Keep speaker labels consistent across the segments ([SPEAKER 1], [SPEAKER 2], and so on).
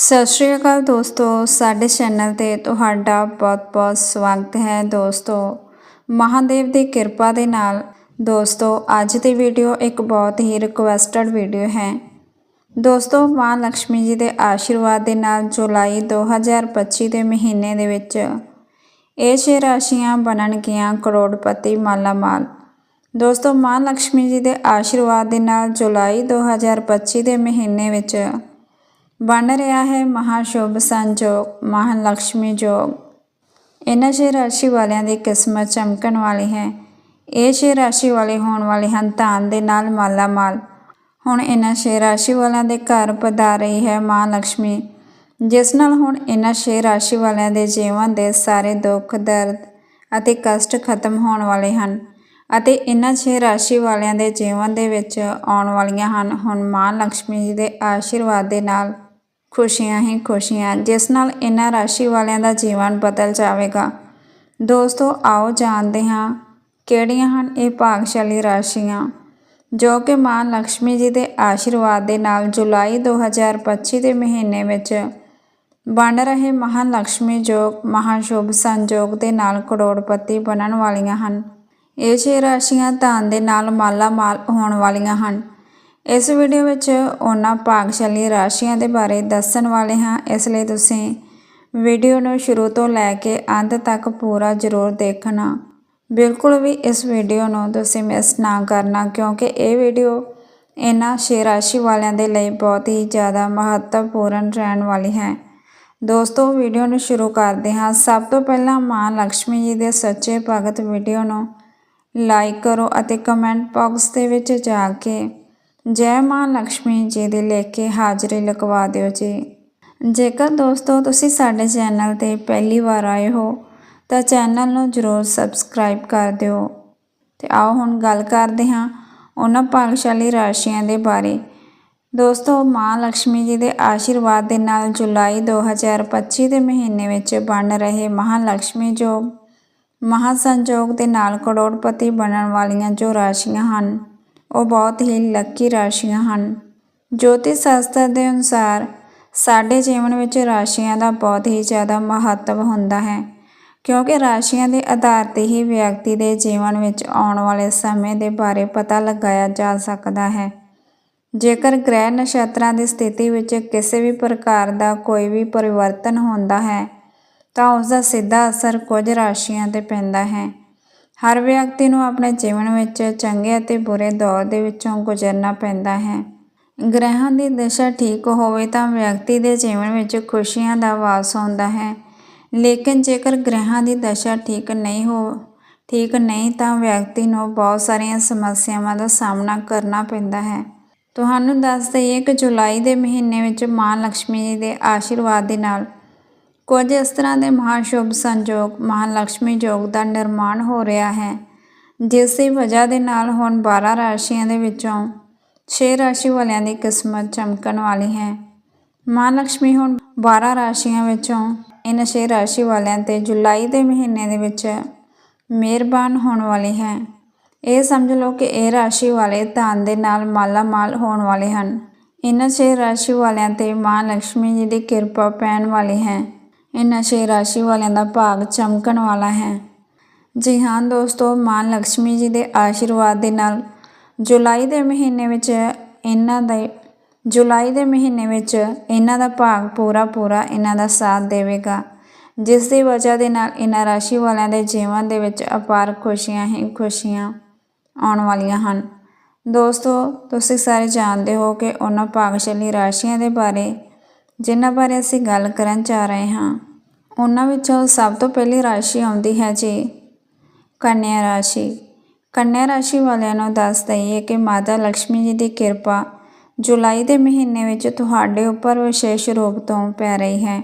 [SPEAKER 1] ਸਤਿ ਸ਼੍ਰੀ ਅਕਾਲ ਦੋਸਤੋ, ਸਾਡੇ ਚੈਨਲ ਤੇ ਤੁਹਾਡਾ ਬਹੁਤ-ਬਹੁਤ ਸਵਾਗਤ ਹੈ ਦੋਸਤੋ। ਮਹਾਦੇਵ ਦੀ ਕਿਰਪਾ ਦੇ ਨਾਲ ਦੋਸਤੋ, ਅੱਜ ਦੀ ਵੀਡੀਓ ਇੱਕ ਬਹੁਤ ਹੀ ਰਿਕੁਐਸਟਡ ਵੀਡੀਓ ਹੈ। ਦੋਸਤੋ, ਮਾਂ ਲక్ష్ਮੀ ਜੀ ਦੇ ਆਸ਼ੀਰਵਾਦ ਦੇ ਨਾਲ ਜੁਲਾਈ 2025 ਦੇ ਮਹੀਨੇ ਦੇ ਵਿੱਚ ਇਹ ਛੇ ਰਾਸ਼ੀਆਂ ਬਣਨਗੀਆਂ ਕਰੋੜਪਤੀ ਮਾਲਾ ਮਾਲ। ਦੋਸਤੋ, ਮਾਂ ਲక్ష్ਮੀ ਜੀ ਦੇ ਆਸ਼ੀਰਵਾਦ ਦੇ ਨਾਲ ਜੁਲਾਈ 2025 ਦੇ ਮਹੀਨੇ ਵਿੱਚ ਬਣ ਰਿਹਾ ਹੈ ਮਹਾ ਸ਼ੋਭ ਸੰਜੋਗ ਮਹਾ ਲక్ష్ਮੀ ਜੋਗ। ਇਹਨਾਂ ਛੇ ਰਾਸ਼ੀ ਵਾਲਿਆਂ ਦੀ ਕਿਸਮਤ ਚਮਕਣ ਵਾਲੀ ਹੈ। ਇਹ ਛੇ ਰਾਸ਼ੀ ਵਾਲੇ ਹੋਣ ਵਾਲੇ ਹਨ ਧਾਨ ਦੇ ਨਾਲ ਮਾਲਾ ਮਾਲ ਹੁਣ ਇਹਨਾਂ ਛੇ ਰਾਸ਼ੀ ਵਾਲਿਆਂ ਦੇ ਘਰ ਪਧਾਰ ਰਹੀ ਹੈ ਮਾਂ ਲక్ష్ਮੀ ਜਿਸ ਨਾਲ ਹੁਣ ਇਹਨਾਂ ਛੇ ਰਾਸ਼ੀ ਵਾਲਿਆਂ ਦੇ ਜੀਵਨ ਦੇ ਸਾਰੇ ਦੁੱਖ, ਦਰਦ ਅਤੇ ਕਸ਼ਟ ਖਤਮ ਹੋਣ ਵਾਲੇ ਹਨ ਅਤੇ ਇਹਨਾਂ ਛੇ ਰਾਸ਼ੀ ਵਾਲਿਆਂ ਦੇ ਜੀਵਨ ਦੇ ਵਿੱਚ ਆਉਣ ਵਾਲੀਆਂ ਹਨ। ਹੁਣ ਮਾਂ ਲక్ష్ਮੀ ਜੀ ਦੇ ਆਸ਼ੀਰਵਾਦ ਦੇ ਨਾਲ ਖੁਸ਼ੀਆਂ ਹੀ ਖੁਸ਼ੀਆਂ, ਜਿਸ ਨਾਲ ਇਹਨਾਂ ਰਾਸ਼ੀ ਵਾਲਿਆਂ ਦਾ ਜੀਵਨ ਬਦਲ ਜਾਵੇਗਾ। ਦੋਸਤੋ, ਆਓ ਜਾਣਦੇ ਹਾਂ ਕਿਹੜੀਆਂ ਹਨ ਇਹ ਭਾਗਸ਼ਾਲੀ ਰਾਸ਼ੀਆਂ। ਜੋ ਕਿ ਮਾਂ ਲక్ష్ਮੀ ਜੀ ਦੇ ਆਸ਼ੀਰਵਾਦ ਦੇ ਨਾਲ ਜੁਲਾਈ 2025 ਦੇ ਮਹੀਨੇ ਵਿੱਚ ਬਣ ਰਹੇ ਮਹਾਨ ਲక్ష్ਮੀ ਜੋਗ ਮਹਾਸ਼ੁਭ ਸੰਜੋਗ ਦੇ ਨਾਲ ਕਰੋੜਪਤੀ ਬਣਨ ਵਾਲੀਆਂ ਹਨ। ਇਹ ਛੇ ਰਾਸ਼ੀਆਂ ਧਨ ਦੇ ਨਾਲ ਮਾਲਾ ਮਾਲ ਹੋਣ ਵਾਲੀਆਂ ਹਨ। ਇਸ ਵੀਡੀਓ ਵਿੱਚ ਉਹਨਾਂ ਭਾਗਸ਼ਾਲੀ ਰਾਸ਼ੀਆਂ ਦੇ ਬਾਰੇ ਦੱਸਣ ਵਾਲੇ ਹਾਂ। ਇਸ ਲਈ ਤੁਸੀਂ ਵੀਡੀਓ ਨੂੰ ਸ਼ੁਰੂ ਤੋਂ ਲੈ ਕੇ ਅੰਤ ਤੱਕ ਪੂਰਾ ਜ਼ਰੂਰ ਦੇਖਣਾ। ਬਿਲਕੁਲ ਵੀ ਇਸ ਵੀਡੀਓ ਨੂੰ ਤੁਸੀਂ ਮਿਸ ਨਾ ਕਰਨਾ, ਕਿਉਂਕਿ ਇਹ ਵੀਡੀਓ ਇਹਨਾਂ ਛੇ ਰਾਸ਼ੀ ਵਾਲਿਆਂ ਦੇ ਲਈ ਬਹੁਤ ਹੀ ਜ਼ਿਆਦਾ ਮਹੱਤਵਪੂਰਨ ਰਹਿਣ ਵਾਲੀ ਹੈ। ਦੋਸਤੋ, ਵੀਡੀਓ ਨੂੰ ਸ਼ੁਰੂ ਕਰਦੇ ਹਾਂ। ਸਭ ਤੋਂ ਪਹਿਲਾਂ ਮਾਂ ਲక్ష్ਮੀ ਜੀ ਦੇ ਸੱਚੇ ਭਗਤ ਵੀਡੀਓ ਨੂੰ ਲਾਈਕ ਕਰੋ ਅਤੇ ਕਮੈਂਟ ਬਾਕਸ ਦੇ ਵਿੱਚ ਜਾ ਕੇ ਜੈ ਮਾਂ ਲక్ష్ਮੀ ਜੀ ਦੇ ਲੈ ਕੇ ਹਾਜ਼ਰੀ ਲਗਵਾ ਦਿਓ ਜੀ। ਜੇਕਰ ਦੋਸਤੋ ਤੁਸੀਂ ਸਾਡੇ ਚੈਨਲ ਤੇ ਪਹਿਲੀ ਵਾਰ ਆਏ ਹੋ, ਤਾਂ ਚੈਨਲ ਨੂੰ ਜ਼ਰੂਰ ਸਬਸਕ੍ਰਾਈਬ ਕਰ ਦਿਓ। ਤੇ ਆਓ ਹੁਣ ਗੱਲ ਕਰਦੇ ਹਾਂ ਉਹਨਾਂ ਭਾਗਸ਼ਾਲੀ ਰਾਸ਼ੀਆਂ ਦੇ ਬਾਰੇ। ਦੋਸਤੋ, ਮਾਂ ਲక్ష్ਮੀ ਜੀ ਦੇ ਆਸ਼ੀਰਵਾਦ ਦੇ ਨਾਲ ਜੁਲਾਈ 2025 ਦੇ ਮਹੀਨੇ ਵਿੱਚ ਬਣ ਰਹੇ ਮਹਾਂ ਲక్ష్ਮੀ ਜੋ ਮਹਾ ਸੰਯੋਗ ਦੇ ਨਾਲ ਕਰੋੜਪਤੀ ਬਣਨ ਵਾਲੀਆਂ ਜੋ ਰਾਸ਼ੀਆਂ ਹਨ ਉਹ ਬਹੁਤ ਹੀ ਲੱਕੀ ਰਾਸ਼ੀਆਂ ਹਨ। ਜੋਤਿਸ਼ ਸ਼ਾਸਤਰ ਦੇ ਅਨੁਸਾਰ ਸਾਡੇ ਜੀਵਨ ਵਿੱਚ ਰਾਸ਼ੀਆਂ ਦਾ ਬਹੁਤ ਹੀ ਜ਼ਿਆਦਾ ਮਹੱਤਵ ਹੁੰਦਾ ਹੈ, ਕਿਉਂਕਿ ਰਾਸ਼ੀਆਂ ਦੇ ਆਧਾਰ ਤੇ ਹੀ ਵਿਅਕਤੀ ਦੇ ਜੀਵਨ ਵਿੱਚ ਆਉਣ ਵਾਲੇ ਸਮੇਂ ਦੇ ਬਾਰੇ ਪਤਾ ਲਗਾਇਆ ਜਾ ਸਕਦਾ ਹੈ। ਜੇਕਰ ਗ੍ਰਹਿ ਨਛੱਤਰਾਂ ਦੀ ਸਥਿਤੀ ਵਿੱਚ ਕਿਸੇ ਵੀ ਪ੍ਰਕਾਰ ਦਾ ਕੋਈ ਵੀ ਪਰਿਵਰਤਨ ਹੁੰਦਾ ਹੈ, ਤਾਂ ਉਸ ਦਾ ਸਿੱਧਾ ਅਸਰ ਕੁਝ ਰਾਸ਼ੀਆਂ ਤੇ ਪੈਂਦਾ ਹੈ। ਹਰ ਵਿਅਕਤੀ ਨੂੰ ਆਪਣੇ ਜੀਵਨ ਵਿੱਚ ਚੰਗੇ ਅਤੇ ਬੁਰੇ ਦੌਰ ਦੇ ਵਿੱਚੋਂ ਗੁਜ਼ਰਨਾ ਪੈਂਦਾ ਹੈ। ਗ੍ਰਹਿਾਂ ਦੀ ਦਿਸ਼ਾ ਠੀਕ ਹੋਵੇ ਤਾਂ ਵਿਅਕਤੀ ਦੇ ਜੀਵਨ ਵਿੱਚ ਖੁਸ਼ੀਆਂ ਦਾ ਵਾਸ ਆਉਂਦਾ ਹੈ। ਲੇਕਿਨ ਜੇਕਰ ਗ੍ਰਹਿਾਂ ਦੀ ਦਸ਼ਾ ਠੀਕ ਨਹੀਂ ਹੋ, ਠੀਕ ਨਹੀਂ ਤਾਂ ਵਿਅਕਤੀ ਨੂੰ ਬਹੁਤ ਸਾਰੀਆਂ ਸਮੱਸਿਆਵਾਂ ਦਾ ਸਾਹਮਣਾ ਕਰਨਾ ਪੈਂਦਾ ਹੈ। ਤੁਹਾਨੂੰ ਦੱਸ ਦਈਏ ਕਿ ਜੁਲਾਈ ਦੇ ਮਹੀਨੇ ਵਿੱਚ ਮਾਂ ਲక్ష్ਮੀ ਜੀ ਦੇ ਆਸ਼ੀਰਵਾਦ ਦੇ ਨਾਲ ਕੁਝ ਇਸ ਤਰ੍ਹਾਂ ਦੇ ਮਹਾਨ ਸ਼ੁਭ ਸੰਜੋਗ, ਮਹਾਨ ਲక్ష్ਮੀ ਯੋਗ ਦਾ ਨਿਰਮਾਣ ਹੋ ਰਿਹਾ ਹੈ, ਜਿਸ ਦੀ ਵਜ੍ਹਾ ਦੇ ਨਾਲ ਹੁਣ 12 ਰਾਸ਼ੀਆਂ ਦੇ ਵਿੱਚੋਂ 6 ਰਾਸ਼ੀ ਵਾਲਿਆਂ ਦੀ ਕਿਸਮਤ ਚਮਕਣ ਵਾਲੀ ਹੈ। ਮਾਂ ਲక్ష్ਮੀ ਹੁਣ 12 ਰਾਸ਼ੀਆਂ ਵਿੱਚੋਂ ਇਹਨਾਂ 6 ਰਾਸ਼ੀ ਵਾਲਿਆਂ ਤੇ ਜੁਲਾਈ ਦੇ ਮਹੀਨੇ ਦੇ ਵਿੱਚ ਮਿਹਰਬਾਨ ਹੋਣ ਵਾਲੀ ਹੈ। ਇਹ ਸਮਝ ਲਓ ਕਿ ਇਹ ਰਾਸ਼ੀ ਵਾਲੇ ਧਨ ਦੇ ਨਾਲ ਮਾਲਾਮਾਲ ਹੋਣ ਵਾਲੇ ਹਨ। ਇਹਨਾਂ 6 ਰਾਸ਼ੀ ਵਾਲਿਆਂ ਤੇ ਮਾਂ ਲక్ష్ਮੀ ਜੀ ਦੀ ਕਿਰਪਾ ਪੈਣ ਵਾਲੀ ਹੈ। ਇਹਨਾਂ ਛੇ ਰਾਸ਼ੀ ਵਾਲਿਆਂ ਦਾ ਭਾਗ ਚਮਕਣ ਵਾਲਾ ਹੈ। ਜੀ ਹਾਂ ਦੋਸਤੋ, ਮਾਂ ਲక్ష్ਮੀ ਜੀ ਦੇ ਆਸ਼ੀਰਵਾਦ ਦੇ ਨਾਲ ਜੁਲਾਈ ਦੇ ਮਹੀਨੇ ਵਿੱਚ ਇਹਨਾਂ ਦਾ, ਜੁਲਾਈ ਦੇ ਮਹੀਨੇ ਵਿੱਚ ਇਹਨਾਂ ਦਾ ਭਾਗ ਪੂਰਾ ਪੂਰਾ ਇਹਨਾਂ ਦਾ ਸਾਥ ਦੇਵੇਗਾ। ਜਿਸ ਦੀ ਵਜ੍ਹਾ ਦੇ ਨਾਲ ਇਹਨਾਂ ਰਾਸ਼ੀ ਵਾਲਿਆਂ ਦੇ ਜੀਵਨ ਦੇ ਵਿੱਚ ਅਪਾਰ ਖੁਸ਼ੀਆਂ ਹੀ ਖੁਸ਼ੀਆਂ ਆਉਣ ਵਾਲੀਆਂ ਹਨ। ਦੋਸਤੋ, ਤੁਸੀਂ ਸਾਰੇ ਜਾਣਦੇ ਹੋ ਕਿ ਉਹਨਾਂ ਭਾਗਸ਼ਾਲੀ ਰਾਸ਼ੀਆਂ ਦੇ ਬਾਰੇ ਜਿਨ੍ਹਾਂ ਬਾਰੇ ਅਸੀਂ ਗੱਲ ਕਰਨ ਜਾ ਰਹੇ ਹਾਂ, ਉਹਨਾਂ ਵਿੱਚੋਂ ਸਭ ਤੋਂ ਪਹਿਲੀ ਰਾਸ਼ੀ ਆਉਂਦੀ ਹੈ ਜੀ, ਕੰਨਿਆ ਰਾਸ਼ੀ। ਕੰਨਿਆ ਰਾਸ਼ੀ ਵਾਲਿਆਂ ਨੂੰ ਦੱਸ ਦਈਏ ਕਿ ਮਾਤਾ ਲక్ష్ਮੀ ਜੀ ਦੀ ਕਿਰਪਾ ਜੁਲਾਈ ਦੇ ਮਹੀਨੇ ਵਿੱਚ ਤੁਹਾਡੇ ਉੱਪਰ ਵਿਸ਼ੇਸ਼ ਰੂਪ ਤੋਂ ਪੈ ਰਹੀ ਹੈ।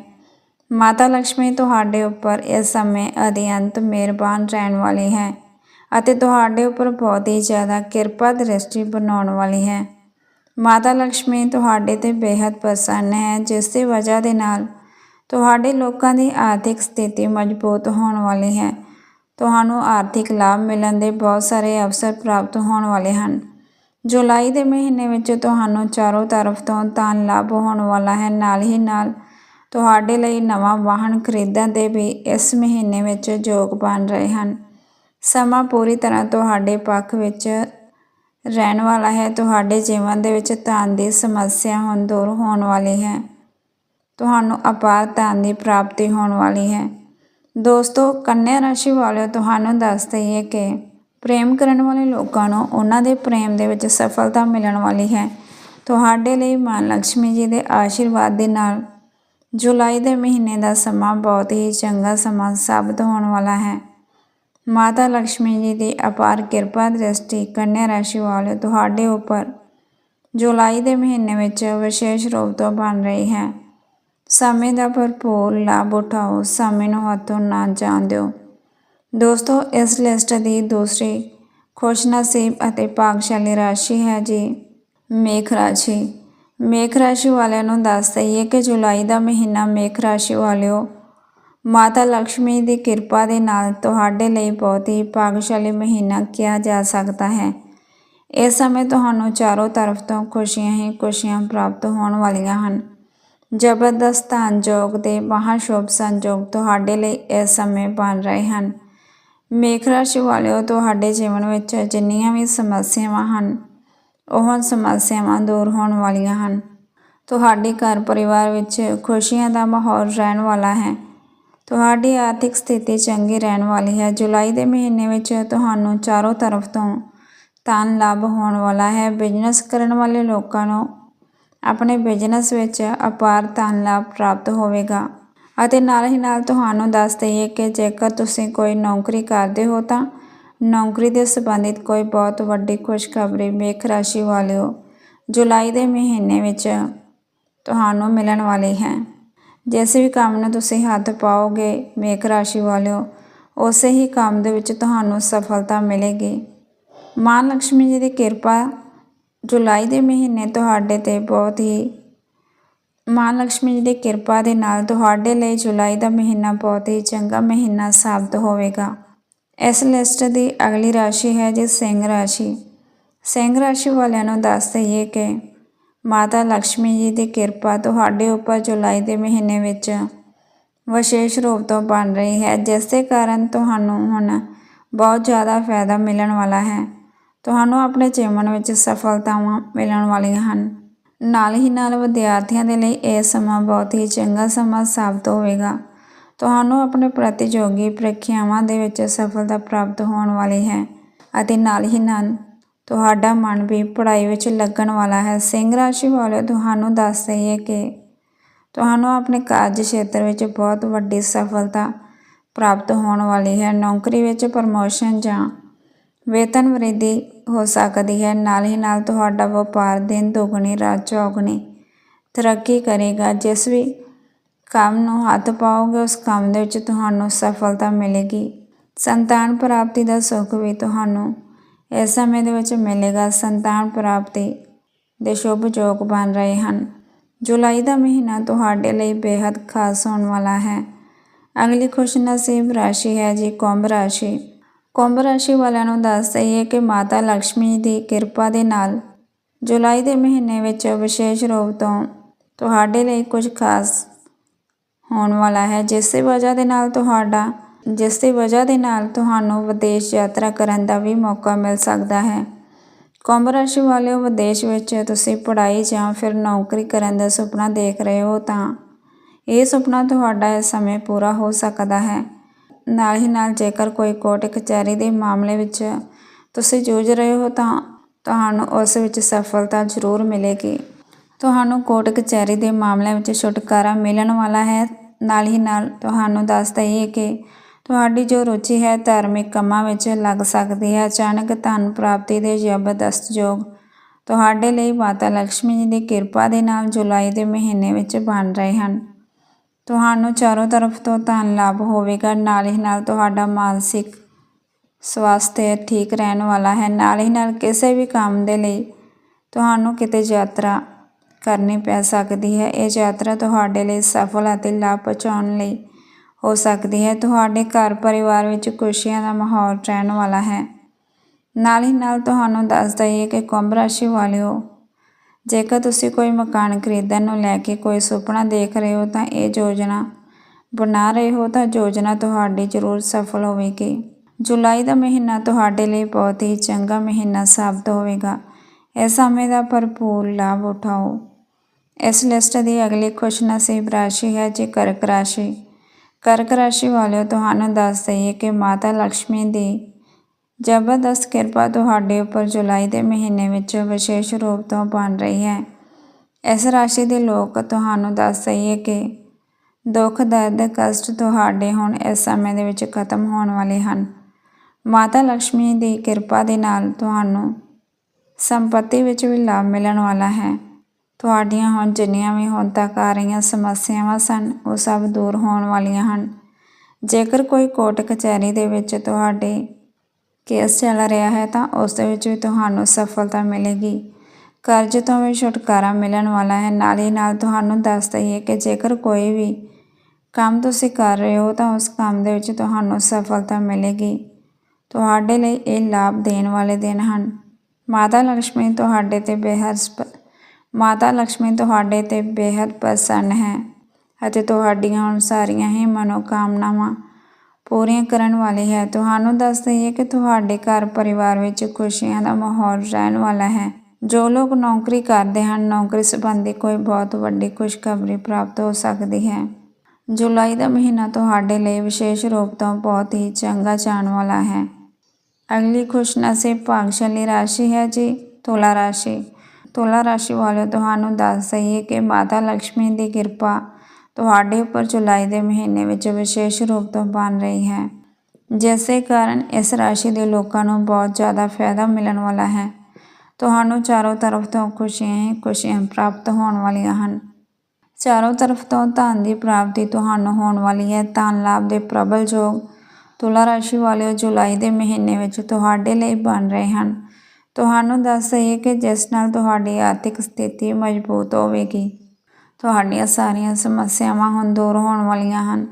[SPEAKER 1] ਮਾਤਾ ਲక్ష్ਮੀ ਤੁਹਾਡੇ ਉੱਪਰ ਇਸ ਸਮੇਂ ਅਧਿਅੰਤ ਮਿਹਰਬਾਨ ਰਹਿਣ ਵਾਲੀ ਹੈ ਅਤੇ ਤੁਹਾਡੇ ਉੱਪਰ ਬਹੁਤ ਹੀ ਜ਼ਿਆਦਾ ਕਿਰਪਾ ਦ੍ਰਿਸ਼ਟੀ ਬਣਾਉਣ ਵਾਲੀ ਹੈ। ਮਾਤਾ ਲక్ష్ਮੀ ਤੁਹਾਡੇ ਤੇ ਬੇहद ਪ੍ਰਸੰਨ ਹੈ, ਜਿਸ ਦੀ ਵਜ੍ਹਾ ਦੇ ਨਾਲ ਤੁਹਾਡੇ ਲੋਕਾਂ ਦੀ ਆਰਥਿਕ ਸਥਿਤੀ ਮਜ਼ਬੂਤ ਹੋਣ ਵਾਲੀ ਹੈ। ਤੁਹਾਨੂੰ ਆਰਥਿਕ ਲਾਭ ਮਿਲਣ ਦੇ ਬਹੁਤ ਸਾਰੇ ਅਵਸਰ ਪ੍ਰਾਪਤ ਹੋਣ ਵਾਲੇ ਹਨ। ਜੁਲਾਈ ਦੇ ਮਹੀਨੇ ਵਿੱਚ ਤੁਹਾਨੂੰ ਚਾਰੋਂ ਤਰਫ ਤੋਂ ਧਨ ਲਾਭ ਹੋਣ ਵਾਲਾ ਹੈ। ਨਾਲ ਹੀ ਨਾਲ ਤੁਹਾਡੇ ਲਈ ਨਵਾਂ ਵਾਹਨ ਖਰੀਦਣ ਦੇ ਵੀ ਇਸ ਮਹੀਨੇ ਵਿੱਚ ਯੋਗ ਬਣ ਰਹੇ ਹਨ। ਸਮਾਂ ਪੂਰੀ ਤਰ੍ਹਾਂ ਤੁਹਾਡੇ ਪੱਖ ਵਿੱਚ ਰਹਿਣ ਵਾਲਾ ਹੈ, ਤੁਹਾਡੇ ਜੀਵਨ ਦੇ ਵਿੱਚ ਧਨ ਦੀ ਸਮੱਸਿਆ ਹੁਣ ਦੂਰ ਹੋਣ ਵਾਲੀ ਹੈ। ਤੁਹਾਨੂੰ ਅਪਾਰ ਧਨ ਦੀ ਪ੍ਰਾਪਤੀ ਹੋਣ ਵਾਲੀ ਹੈ। ਦੋਸਤੋ, ਕੰਨਿਆ ਰਾਸ਼ੀ ਵਾਲਿਓ, ਤੁਹਾਨੂੰ ਦੱਸ ਦਈਏ ਕਿ ਪ੍ਰੇਮ ਕਰਨ ਵਾਲੇ ਲੋਕਾਂ ਨੂੰ ਉਹਨਾਂ ਦੇ ਪ੍ਰੇਮ ਦੇ ਵਿੱਚ ਸਫਲਤਾ ਮਿਲਣ ਵਾਲੀ ਹੈ। ਤੁਹਾਡੇ ਲਈ ਮਾਂ ਲక్ష్ਮੀ ਜੀ ਦੇ ਆਸ਼ੀਰਵਾਦ ਦੇ ਨਾਲ ਜੁਲਾਈ ਦੇ ਮਹੀਨੇ ਦਾ ਸਮਾਂ ਬਹੁਤ ਹੀ ਚੰਗਾ ਸਮਾਂ ਸਾਬਤ ਹੋਣ ਵਾਲਾ ਹੈ। ਮਾਤਾ ਲక్ష్ਮੀ ਜੀ ਦੀ ਅਪਾਰ ਕਿਰਪਾ ਦ੍ਰਿਸ਼ਟੀ ਕੰਨਿਆ ਰਾਸ਼ੀ ਵਾਲੇ ਤੁਹਾਡੇ ਉੱਪਰ ਜੁਲਾਈ ਦੇ ਮਹੀਨੇ ਵਿੱਚ ਵਿਸ਼ੇਸ਼ ਰੂਪ ਤੋਂ ਬਣ ਰਹੀ ਹੈ। ਸਮੇਂ ਦਾ ਭਰਪੂਰ ਲਾਭ ਉਠਾਓ, ਸਮੇਂ ਨੂੰ ਹੱਥੋਂ ਨਾ ਜਾਣ ਦਿਓ। ਦੋਸਤੋ, ਇਸ ਲਿਸਟ ਦੀ ਦੂਸਰੀ ਖੁਸ਼ਨਸੀਬ ਅਤੇ ਭਾਗਸ਼ਾਲੀ ਰਾਸ਼ੀ ਹੈ ਜੀ ਮੇਖ ਰਾਸ਼ੀ। ਮੇਖ ਰਾਸ਼ੀ ਵਾਲਿਆਂ ਨੂੰ ਦੱਸ ਦਈਏ ਕਿ ਜੁਲਾਈ ਦਾ ਮਹੀਨਾ ਮੇਖ ਰਾਸ਼ੀ ਵਾਲਿਓ ਮਾਤਾ ਲక్ష్ਮੀ ਦੀ ਕਿਰਪਾ ਦੇ ਨਾਲ ਤੁਹਾਡੇ ਲਈ ਬਹੁਤ ਹੀ ਭਾਗਸ਼ਾਲੀ ਮਹੀਨਾ ਕਿਹਾ ਜਾ ਸਕਦਾ ਹੈ। ਇਸ ਸਮੇਂ ਤੁਹਾਨੂੰ ਚਾਰੋਂ ਤਰਫ ਤੋਂ ਖੁਸ਼ੀਆਂ ਹੀ ਖੁਸ਼ੀਆਂ ਪ੍ਰਾਪਤ ਹੋਣ ਵਾਲੀਆਂ ਹਨ। ਜ਼ਬਰਦਸਤ ਸੰਜੋਗ ਦੇ ਮਹਾਸ਼ੁਭ ਸੰਜੋਗ ਤੁਹਾਡੇ ਲਈ ਇਸ ਸਮੇਂ ਬਣ ਰਹੇ ਹਨ। ਮੇਖ ਰਾਸ਼ੀ ਵਾਲਿਓ, ਤੁਹਾਡੇ ਜੀਵਨ ਵਿੱਚ ਜਿੰਨੀਆਂ ਵੀ ਸਮੱਸਿਆਵਾਂ ਹਨ, ਉਹ ਸਮੱਸਿਆਵਾਂ ਦੂਰ ਹੋਣ ਵਾਲੀਆਂ ਹਨ। ਤੁਹਾਡੇ ਘਰ ਪਰਿਵਾਰ ਵਿੱਚ ਖੁਸ਼ੀਆਂ ਦਾ ਮਾਹੌਲ ਰਹਿਣ ਵਾਲਾ ਹੈ। ਤੁਹਾਡੀ ਆਰਥਿਕ ਸਥਿਤੀ ਚੰਗੀ ਰਹਿਣ ਵਾਲੀ ਹੈ। ਜੁਲਾਈ ਦੇ ਮਹੀਨੇ ਵਿੱਚ ਤੁਹਾਨੂੰ ਚਾਰੋਂ ਤਰਫ ਤੋਂ ਧਨ ਲਾਭ ਹੋਣ ਵਾਲਾ ਹੈ। ਬਿਜ਼ਨਸ ਕਰਨ ਵਾਲੇ ਲੋਕਾਂ ਨੂੰ ਆਪਣੇ ਬਿਜ਼ਨਸ ਵਿੱਚ ਅਪਾਰ ਧਨ ਲਾਭ ਪ੍ਰਾਪਤ ਹੋਵੇਗਾ ਅਤੇ ਨਾਲ ਹੀ ਨਾਲ ਤੁਹਾਨੂੰ ਦੱਸ ਦਈਏ ਕਿ ਜੇਕਰ ਤੁਸੀਂ ਕੋਈ ਨੌਕਰੀ ਕਰਦੇ ਹੋ ਤਾਂ ਨੌਕਰੀ ਦੇ ਸੰਬੰਧਿਤ ਕੋਈ ਬਹੁਤ ਵੱਡੀ ਖੁਸ਼ਖਬਰੀ ਮੇਖ ਰਾਸ਼ੀ ਵਾਲਿਓ ਜੁਲਾਈ ਦੇ ਮਹੀਨੇ ਵਿੱਚ ਤੁਹਾਨੂੰ ਮਿਲਣ ਵਾਲੀ ਹੈ। ਜਿਸ ਵੀ ਕੰਮ ਨੂੰ ਤੁਸੀਂ ਹੱਥ ਪਾਓਗੇ, ਮੇਖ ਰਾਸ਼ੀ ਵਾਲਿਓ, ਉਸੇ ਹੀ ਕੰਮ ਦੇ ਵਿੱਚ ਤੁਹਾਨੂੰ ਸਫਲਤਾ ਮਿਲੇਗੀ। ਮਾਂ ਲక్ష్ਮੀ ਜੀ ਦੀ ਕਿਰਪਾ ਜੁਲਾਈ ਦੇ ਮਹੀਨੇ ਤੁਹਾਡੇ ਤੇ ਬਹੁਤ ਹੀ, ਮਾਂ ਲక్ష్ਮੀ ਜੀ ਦੀ ਕਿਰਪਾ ਦੇ ਨਾਲ ਤੁਹਾਡੇ ਲਈ ਜੁਲਾਈ ਦਾ ਮਹੀਨਾ ਬਹੁਤ ਹੀ ਚੰਗਾ ਮਹੀਨਾ ਸਾਬਤ ਹੋਵੇਗਾ। ਇਸ ਲਿਸਟ ਦੀ ਅਗਲੀ ਰਾਸ਼ੀ ਹੈ ਜੇ ਸਿੰਘ ਰਾਸ਼ੀ। ਸਿੰਘ ਰਾਸ਼ੀ ਵਾਲਿਆਂ ਨੂੰ ਦੱਸ ਦਈਏ ਕਿ ਮਾਤਾ ਲక్ష్ਮੀ ਜੀ ਦੀ ਕਿਰਪਾ ਤੁਹਾਡੇ ਉੱਪਰ ਜੁਲਾਈ ਦੇ ਮਹੀਨੇ ਵਿੱਚ ਵਿਸ਼ੇਸ਼ ਰੂਪ ਤੋਂ ਬਣ ਰਹੀ ਹੈ, ਜਿਸ ਦੇ ਕਾਰਨ ਤੁਹਾਨੂੰ ਹੁਣ ਬਹੁਤ ਜ਼ਿਆਦਾ ਫਾਇਦਾ ਮਿਲਣ ਵਾਲਾ ਹੈ। ਤੁਹਾਨੂੰ ਆਪਣੇ ਜੀਵਨ ਵਿੱਚ ਸਫਲਤਾਵਾਂ ਮਿਲਣ ਵਾਲੀਆਂ ਹਨ। ਨਾਲ ਹੀ ਨਾਲ ਵਿਦਿਆਰਥੀਆਂ ਦੇ ਲਈ ਇਹ ਸਮਾਂ ਬਹੁਤ ਹੀ ਚੰਗਾ ਸਮਾਂ ਸਾਬਤ ਹੋਵੇਗਾ। ਤੁਹਾਨੂੰ ਆਪਣੇ ਪ੍ਰਤੀਯੋਗੀ ਪ੍ਰੀਖਿਆਵਾਂ ਦੇ ਵਿੱਚ ਸਫਲਤਾ ਪ੍ਰਾਪਤ ਹੋਣ ਵਾਲੀ ਹੈ ਅਤੇ ਨਾਲ ਹੀ ਨਾਲ ਤੁਹਾਡਾ ਮਨ ਵੀ ਪੜ੍ਹਾਈ ਵਿੱਚ ਲੱਗਣ ਵਾਲਾ ਹੈ। ਸਿੰਘ ਰਾਸ਼ੀ ਵਾਲੇ ਤੁਹਾਨੂੰ ਦੱਸ ਦਈਏ ਕਿ ਤੁਹਾਨੂੰ ਆਪਣੇ ਕਾਰਜ ਖੇਤਰ ਵਿੱਚ ਬਹੁਤ ਵੱਡੀ ਸਫਲਤਾ ਪ੍ਰਾਪਤ ਹੋਣ ਵਾਲੀ ਹੈ। ਨੌਕਰੀ ਵਿੱਚ ਪ੍ਰਮੋਸ਼ਨ ਜਾਂ ਵੇਤਨ ਵ੍ਰਿੱਧੀ ਹੋ ਸਕਦੀ ਹੈ। ਨਾਲ ਹੀ ਨਾਲ ਤੁਹਾਡਾ ਵਪਾਰ ਦਿਨ ਦੁਗਣੀ, ਰਾਤ ਚੌਗਣੀ ਤਰੱਕੀ ਕਰੇਗਾ। ਜਿਸ ਵੀ ਕੰਮ ਨੂੰ ਹੱਥ ਪਾਓਗੇ, ਉਸ ਕੰਮ ਦੇ ਵਿੱਚ ਤੁਹਾਨੂੰ ਸਫਲਤਾ ਮਿਲੇਗੀ। ਸੰਤਾਨ ਪ੍ਰਾਪਤੀ ਦਾ ਸੁੱਖ ਵੀ ਤੁਹਾਨੂੰ ਇਸ ਸਮੇਂ ਦੇ ਵਿੱਚ ਮਿਲੇਗਾ ਸੰਤਾਨ ਪ੍ਰਾਪਤੀ ਦੇ ਸ਼ੁਭ ਯੋਗ ਬਣ ਰਹੇ ਹਨ। ਜੁਲਾਈ ਦਾ ਮਹੀਨਾ ਤੁਹਾਡੇ ਲਈ ਬੇहद ਖਾਸ ਹੋਣ ਵਾਲਾ ਹੈ। ਅਗਲੀ ਖੁਸ਼ ਨਸੀਬ ਰਾਸ਼ੀ ਹੈ ਜੀ ਕੁੰਭ ਰਾਸ਼ੀ। ਕੁੰਭ ਰਾਸ਼ੀ ਵਾਲਿਆਂ ਨੂੰ ਦੱਸ ਦਈਏ ਕਿ ਮਾਤਾ ਲక్ష్ਮੀ ਦੀ ਕਿਰਪਾ ਦੇ ਨਾਲ ਜੁਲਾਈ ਦੇ ਮਹੀਨੇ ਵਿੱਚ ਵਿਸ਼ੇਸ਼ ਰੂਪ ਤੋਂ ਤੁਹਾਡੇ ਲਈ ਕੁਝ ਖਾਸ ਹੋਣ ਵਾਲਾ ਹੈ, ਜਿਸ ਵਜ੍ਹਾ ਦੇ ਨਾਲ ਤੁਹਾਡਾ ਜਿਸ ਦੀ ਵਜ੍ਹਾ ਦੇ ਨਾਲ ਤੁਹਾਨੂੰ ਵਿਦੇਸ਼ ਯਾਤਰਾ ਕਰਨ ਦਾ ਵੀ ਮੌਕਾ ਮਿਲ ਸਕਦਾ ਹੈ। ਕੁੰਭ ਰਾਸ਼ੀ ਵਾਲਿਓ, ਵਿਦੇਸ਼ ਵਿੱਚ ਤੁਸੀਂ ਪੜ੍ਹਾਈ ਜਾਂ ਫਿਰ ਨੌਕਰੀ ਕਰਨ ਦਾ ਸੁਪਨਾ ਦੇਖ ਰਹੇ ਹੋ ਤਾਂ ਇਹ ਸੁਪਨਾ ਤੁਹਾਡਾ ਇਸ ਸਮੇਂ ਪੂਰਾ ਹੋ ਸਕਦਾ ਹੈ। ਨਾਲ ਹੀ ਨਾਲ ਜੇਕਰ ਕੋਈ ਕੋਰਟ ਕਚਹਿਰੀ ਦੇ ਮਾਮਲੇ ਵਿੱਚ ਤੁਸੀਂ ਜੂਝ ਰਹੇ ਹੋ ਤਾਂ ਤੁਹਾਨੂੰ ਉਸ ਵਿੱਚ ਸਫਲਤਾ ਜ਼ਰੂਰ ਮਿਲੇਗੀ। ਤੁਹਾਨੂੰ ਕੋਰਟ ਕਚਹਿਰੀ ਦੇ ਮਾਮਲਿਆਂ ਵਿੱਚ ਛੁਟਕਾਰਾ ਮਿਲਣ ਵਾਲਾ ਹੈ। ਨਾਲ ਹੀ ਨਾਲ ਤੁਹਾਨੂੰ ਦੱਸ ਦਈਏ ਕਿ ਤੁਹਾਡੀ ਜੋ ਰੁਚੀ ਹੈ ਧਾਰਮਿਕ ਕੰਮਾਂ ਵਿੱਚ ਲੱਗ ਸਕਦੀ ਹੈ। ਅਚਾਨਕ ਧਨ ਪ੍ਰਾਪਤੀ ਦੇ ਜ਼ਬਰਦਸਤ ਯੋਗ ਤੁਹਾਡੇ ਲਈ ਮਾਤਾ ਲక్ష్ਮੀ ਜੀ ਦੀ ਕਿਰਪਾ ਦੇ ਨਾਲ ਜੁਲਾਈ ਦੇ ਮਹੀਨੇ ਵਿੱਚ ਬਣ ਰਹੇ ਹਨ। ਤੁਹਾਨੂੰ ਚਾਰੋਂ ਤਰਫ ਤੋਂ ਧਨ ਲਾਭ ਹੋਵੇਗਾ। ਨਾਲ ਹੀ ਨਾਲ ਤੁਹਾਡਾ ਮਾਨਸਿਕ ਸਵਾਸਥ ਠੀਕ ਰਹਿਣ ਵਾਲਾ ਹੈ। ਨਾਲ ਹੀ ਨਾਲ ਕਿਸੇ ਵੀ ਕੰਮ ਦੇ ਲਈ ਤੁਹਾਨੂੰ ਕਿਤੇ ਯਾਤਰਾ ਕਰਨੀ ਪੈ ਸਕਦੀ ਹੈ। ਇਹ ਯਾਤਰਾ ਤੁਹਾਡੇ ਲਈ ਸਫਲ ਅਤੇ ਲਾਭ ਪਹੁੰਚਾਉਣ ਲਈ ਹੋ ਸਕਦੀ ਹੈ। ਤੁਹਾਡੇ ਘਰ ਪਰਿਵਾਰ ਵਿੱਚ ਖੁਸ਼ੀਆਂ ਦਾ ਮਾਹੌਲ ਰਹਿਣ ਵਾਲਾ ਹੈ। ਨਾਲ ਹੀ ਨਾਲ ਤੁਹਾਨੂੰ ਦੱਸ ਦਈਏ ਕਿ ਕੁੰਭ ਰਾਸ਼ੀ ਵਾਲਿਓ, ਜੇਕਰ ਤੁਸੀਂ ਕੋਈ ਮਕਾਨ ਖਰੀਦਣ ਨੂੰ ਲੈ ਕੇ ਕੋਈ ਸੁਪਨਾ ਦੇਖ ਰਹੇ ਹੋ ਤਾਂ ਇਹ ਯੋਜਨਾ ਬਣਾ ਰਹੇ ਹੋ ਤਾਂ ਯੋਜਨਾ ਤੁਹਾਡੀ ਜ਼ਰੂਰ ਸਫਲ ਹੋਵੇਗੀ। ਜੁਲਾਈ ਦਾ ਮਹੀਨਾ ਤੁਹਾਡੇ ਲਈ ਬਹੁਤ ਹੀ ਚੰਗਾ ਮਹੀਨਾ ਸਾਬਤ ਹੋਵੇਗਾ। ਇਸ ਸਮੇਂ ਦਾ ਭਰਪੂਰ ਲਾਭ ਉਠਾਓ। ਇਸ ਲਿਸਟ ਦੀ ਅਗਲੀ ਖੁਸ਼ਨਸੀਬ ਰਾਸ਼ੀ ਹੈ ਜੀ ਕਰਕ ਰਾਸ਼ੀ। ਕਰਕ ਰਾਸ਼ੀ ਵਾਲਿਓ, ਤੁਹਾਨੂੰ ਦੱਸ ਦਈਏ ਕਿ ਮਾਤਾ ਲక్ష్ਮੀ ਦੀ ਜ਼ਬਰਦਸਤ ਕਿਰਪਾ ਤੁਹਾਡੇ ਉੱਪਰ ਜੁਲਾਈ ਦੇ ਮਹੀਨੇ ਵਿੱਚ ਵਿਸ਼ੇਸ਼ ਰੂਪ ਤੋਂ ਬਣ ਰਹੀ ਹੈ। ਇਸ ਰਾਸ਼ੀ ਦੇ ਲੋਕ, ਤੁਹਾਨੂੰ ਦੱਸ ਦਈਏ ਕਿ ਦੁੱਖ, ਦਰਦ, ਕਸ਼ਟ ਤੁਹਾਡੇ ਹੁਣ ਇਸ ਸਮੇਂ ਦੇ ਵਿੱਚ ਖਤਮ ਹੋਣ ਵਾਲੇ ਹਨ। ਮਾਤਾ ਲక్ష్ਮੀ ਦੀ ਕਿਰਪਾ ਦੇ ਨਾਲ ਤੁਹਾਨੂੰ ਸੰਪਤੀ ਵਿੱਚ ਵੀ ਲਾਭ ਮਿਲਣ ਵਾਲਾ ਹੈ। ਤੁਹਾਡੀਆਂ ਹੁਣ ਜਿੰਨੀਆਂ ਵੀ ਹੁਣ ਤੱਕ ਆ ਰਹੀਆਂ ਸਮੱਸਿਆਵਾਂ ਸਨ, ਉਹ ਸਭ ਦੂਰ ਹੋਣ ਵਾਲੀਆਂ ਹਨ। ਜੇਕਰ ਕੋਈ ਕੋਰਟ ਕਚਹਿਰੀ ਦੇ ਵਿੱਚ ਤੁਹਾਡੇ ਕੇਸ ਚੱਲ ਰਿਹਾ ਹੈ, ਤਾਂ ਉਸ ਦੇ ਵਿੱਚ ਵੀ ਤੁਹਾਨੂੰ ਸਫਲਤਾ ਮਿਲੇਗੀ। ਕਰਜ਼ ਤੋਂ ਵੀ ਛੁਟਕਾਰਾ ਮਿਲਣ ਵਾਲਾ ਹੈ। ਨਾਲ ਹੀ ਨਾਲ ਤੁਹਾਨੂੰ ਦੱਸ ਦਈਏ ਕਿ ਜੇਕਰ ਕੋਈ ਵੀ ਕੰਮ ਤੁਸੀਂ ਕਰ ਰਹੇ ਹੋ, ਤਾਂ ਉਸ ਕੰਮ ਦੇ ਵਿੱਚ ਤੁਹਾਨੂੰ ਸਫਲਤਾ ਮਿਲੇਗੀ। ਤੁਹਾਡੇ ਲਈ ਇਹ ਲਾਭ ਦੇਣ ਵਾਲੇ ਦਿਨ ਹਨ। ਮਾਤਾ ਲక్ష్ਮੀ ਤੁਹਾਡੇ ਤੇ ਬੇਹੱਦ ਸਪ- ਮਾਤਾ ਲక్ష్ਮੀ ਤੁਹਾਡੇ ਤੇ ਬੇਹੱਦ ਪ੍ਰਸੰਨ ਹੈ ਅਤੇ ਤੁਹਾਡੀਆਂ ਹੁਣ ਸਾਰੀਆਂ ਹੀ ਮਨੋਕਾਮਨਾਵਾਂ ਪੂਰੀਆਂ ਕਰਨ ਵਾਲੀ ਹੈ। ਤੁਹਾਨੂੰ ਦੱਸ ਦਈਏ ਕਿ ਤੁਹਾਡੇ ਘਰ ਪਰਿਵਾਰ ਵਿੱਚ ਖੁਸ਼ੀਆਂ ਦਾ ਮਾਹੌਲ ਰਹਿਣ ਵਾਲਾ ਹੈ। ਜੋ ਲੋਕ ਨੌਕਰੀ ਕਰਦੇ ਹਨ, ਨੌਕਰੀ ਸੰਬੰਧੀ ਕੋਈ ਬਹੁਤ ਵੱਡੀ ਖੁਸ਼ਖਬਰੀ ਪ੍ਰਾਪਤ ਹੋ ਸਕਦੀ ਹੈ। ਜੁਲਾਈ ਦਾ ਮਹੀਨਾ ਤੁਹਾਡੇ ਲਈ ਵਿਸ਼ੇਸ਼ ਰੂਪ ਤੋਂ ਬਹੁਤ ਹੀ ਚੰਗਾ ਜਾਣ ਵਾਲਾ ਹੈ। ਅਗਲੀ ਖੁਸ਼ਨਸੀਬ ਭਾਗਸ਼ਾਲੀ ਰਾਸ਼ੀ ਹੈ ਜੀ, ਤੁਲਾ ਰਾਸ਼ੀ। ਤੁਲਾ ਰਾਸ਼ੀ ਵਾਲਿਓ, ਤੁਹਾਨੂੰ ਦੱਸ ਦਈਏ ਕਿ ਮਾਤਾ ਲక్ష్ਮੀ ਦੀ ਕਿਰਪਾ ਤੁਹਾਡੇ ਉੱਪਰ ਜੁਲਾਈ ਦੇ ਮਹੀਨੇ ਵਿੱਚ ਵਿਸ਼ੇਸ਼ ਰੂਪ ਤੋਂ ਬਣ ਰਹੀ ਹੈ। ਜਿਸ ਕਾਰਨ ਇਸ ਰਾਸ਼ੀ ਦੇ ਲੋਕਾਂ ਨੂੰ ਬਹੁਤ ਜ਼ਿਆਦਾ ਫਾਇਦਾ ਮਿਲਣ ਵਾਲਾ ਹੈ। ਤੁਹਾਨੂੰ ਚਾਰੋਂ ਤਰਫ ਤੋਂ ਖੁਸ਼ੀਆਂ ਹੀ ਖੁਸ਼ੀਆਂ ਪ੍ਰਾਪਤ ਹੋਣ ਵਾਲੀਆਂ ਹਨ। ਚਾਰੋਂ ਤਰਫ ਤੋਂ ਧਨ ਦੀ ਪ੍ਰਾਪਤੀ ਤੁਹਾਨੂੰ ਹੋਣ ਵਾਲੀ ਹੈ। ਧਨ ਲਾਭ ਦੇ ਪ੍ਰਬਲ ਯੋਗ ਤੁਲਾ ਰਾਸ਼ੀ ਵਾਲਿਓ, ਜੁਲਾਈ ਦੇ ਮਹੀਨੇ ਵਿੱਚ ਤੁਹਾਡੇ ਲਈ ਬਣ ਰਹੇ ਹਨ। ਤੁਹਾਨੂੰ ਦੱਸ ਦਈਏ ਕਿ ਜਿਸ ਨਾਲ ਤੁਹਾਡੀ ਆਰਥਿਕ ਸਥਿਤੀ ਮਜ਼ਬੂਤ ਹੋਵੇਗੀ, ਤੁਹਾਡੀਆਂ ਸਾਰੀਆਂ ਸਮੱਸਿਆਵਾਂ ਹੁਣ ਦੂਰ ਹੋਣ ਵਾਲੀਆਂ ਹਨ।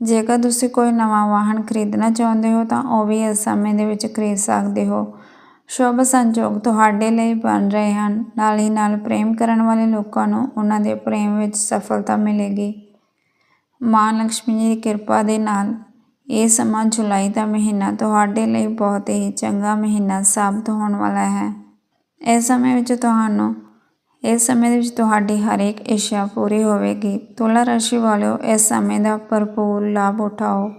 [SPEAKER 1] ਜੇਕਰ ਤੁਸੀਂ ਕੋਈ ਨਵਾਂ ਵਾਹਨ ਖਰੀਦਣਾ ਚਾਹੁੰਦੇ ਹੋ, ਤਾਂ ਉਹ ਵੀ ਇਸ ਸਮੇਂ ਦੇ ਵਿੱਚ ਖਰੀਦ ਸਕਦੇ ਹੋ। ਸ਼ੁਭ ਸੰਜੋਗ ਤੁਹਾਡੇ ਲਈ ਬਣ ਰਹੇ ਹਨ। ਨਾਲ ਹੀ ਨਾਲ ਪ੍ਰੇਮ ਕਰਨ ਵਾਲੇ ਲੋਕਾਂ ਨੂੰ ਉਹਨਾਂ ਦੇ ਪ੍ਰੇਮ ਵਿੱਚ ਸਫਲਤਾ ਮਿਲੇਗੀ। ਮਾਂ ਲక్ష్ਮੀ ਜੀ ਦੀ ਕਿਰਪਾ ਦੇ ਨਾਲ ਇਹ ਸਮਾਂ ਜੁਲਾਈ ਦਾ ਮਹੀਨਾ ਤੁਹਾਡੇ ਲਈ ਬਹੁਤ ਹੀ ਚੰਗਾ ਮਹੀਨਾ ਸਾਬਤ ਹੋਣ ਵਾਲਾ ਹੈ। ਇਸ ਸਮੇਂ ਵਿੱਚ ਤੁਹਾਨੂੰ, ਇਸ ਸਮੇਂ ਦੇ ਵਿੱਚ ਤੁਹਾਡੀ ਹਰੇਕ ਇੱਛਾ ਪੂਰੀ ਹੋਵੇਗੀ। ਤੁਲਾ ਰਾਸ਼ੀ ਵਾਲਿਓ, ਇਸ ਸਮੇਂ ਦਾ ਭਰਪੂਰ ਲਾਭ ਉਠਾਓ।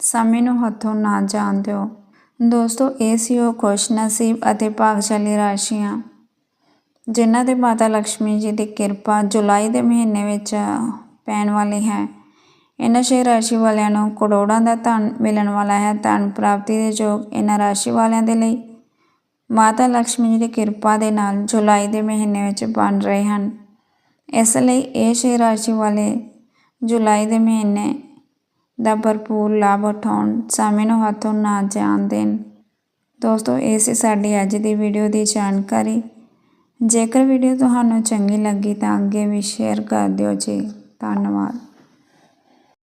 [SPEAKER 1] ਸਮੇਂ ਨੂੰ ਹੱਥੋਂ ਨਾ ਜਾਣ ਦਿਓ। ਦੋਸਤੋ, ਇਹ ਸੀ ਉਹ ਖੁਸ਼ ਨਸੀਬ ਅਤੇ ਭਾਗਸ਼ਾਲੀ ਰਾਸ਼ੀਆਂ, ਜਿਨ੍ਹਾਂ ਤੇ ਮਾਤਾ ਲక్ష్ਮੀ ਜੀ ਦੀ ਕਿਰਪਾ ਜੁਲਾਈ ਦੇ ਮਹੀਨੇ ਵਿੱਚ ਪੈਣ ਵਾਲੀ ਹੈ। ਇਹਨਾਂ ਛੇ ਰਾਸ਼ੀ ਵਾਲਿਆਂ ਨੂੰ ਕਰੋੜਾਂ ਦਾ ਧਨ ਮਿਲਣ ਵਾਲਾ ਹੈ। ਧਨ ਪ੍ਰਾਪਤੀ ਦੇ ਯੋਗ ਇਹਨਾਂ ਰਾਸ਼ੀ ਵਾਲਿਆਂ ਦੇ ਲਈ ਮਾਤਾ ਲక్ష్ਮੀ ਜੀ ਦੀ ਕਿਰਪਾ ਦੇ ਨਾਲ ਜੁਲਾਈ ਦੇ ਮਹੀਨੇ ਵਿੱਚ ਬਣ ਰਹੇ ਹਨ। ਇਸ ਲਈ ਇਹ ਛੇ ਰਾਸ਼ੀ ਵਾਲੇ ਜੁਲਾਈ ਦੇ ਮਹੀਨੇ ਦਾ ਭਰਪੂਰ ਲਾਭ ਉਠਾਉਣ, ਸਮੇਂ ਨੂੰ ਹੱਥੋਂ ਨਾ ਜਾਣ ਦੇਣ। ਦੋਸਤੋ, ਇਹ ਸੀ ਸਾਡੀ ਅੱਜ ਦੀ ਵੀਡੀਓ ਦੀ ਜਾਣਕਾਰੀ। ਜੇਕਰ ਵੀਡੀਓ ਤੁਹਾਨੂੰ ਚੰਗੀ ਲੱਗੀ ਤਾਂ ਅੱਗੇ ਵੀ ਸ਼ੇਅਰ ਕਰ ਦਿਓ ਜੀ। ਧੰਨਵਾਦ।